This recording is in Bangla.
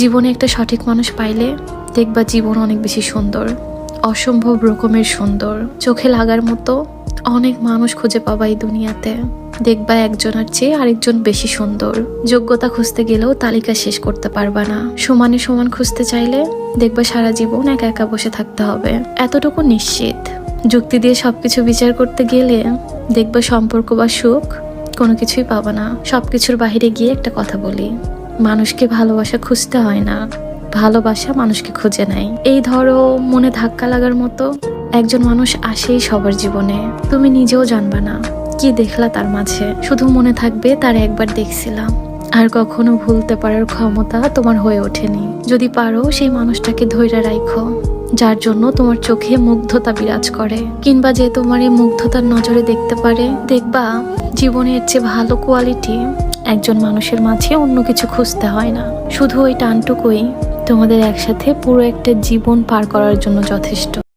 জীবনে একটা সঠিক মানুষ পাইলে দেখবা জীবন অনেক বেশি সুন্দর, অসম্ভব রকমের সুন্দর। চোখে লাগার মতো অনেক মানুষ খুঁজে পাবা এই দুনিয়াতে। দেখবা একজনের চেয়ে আরেকজন বেশি সুন্দর। যোগ্যতা খুঁজতে গেলেও তালিকা শেষ করতে পারবা না। সমানে সমান খুঁজতে চাইলে দেখবা সারা জীবন একা একা বসে থাকতে হবে। এতটুকু নিশ্চিত। যুক্তি দিয়ে সবকিছু বিচার করতে গেলে দেখবা সম্পর্ক বা সুখ কোনো কিছুই পাবা না। সবকিছুর বাইরে গিয়ে একটা কথা বলি। মানুষকে ভালোবাসা খুঁজতে হয় না। ভালোবাসা মানুষকে খুঁজে নেয়। এই ধরো, মনে ধাক্কা লাগার মতো একজন মানুষ আসেই সবার জীবনে। তুমি নিজেও জানবা না। কি দেখলা তার মাঝে? শুধু মনে থাকবে তার একবার দেখছিলাম। আর কখনো ভুলতে পারার ক্ষমতা তোমার হয়ে ওঠেনি। যদি পারো, সেই মানুষটাকে ধৈর্য রাখো যার জন্য তোমার চোখে মুগ্ধতা বিরাজ করে। কিংবা যে তোমার এই মুগ্ধতার নজরে দেখতে পারে, দেখবা জীবনের চেয়ে ভালো কোয়ালিটি একজন মানুষের মাঝে অন্য কিছু খুঁজতে হয় না। শুধু ওই টানটুকুই তোমাদের একসাথে পুরো একটা জীবন পার করার জন্য যথেষ্ট।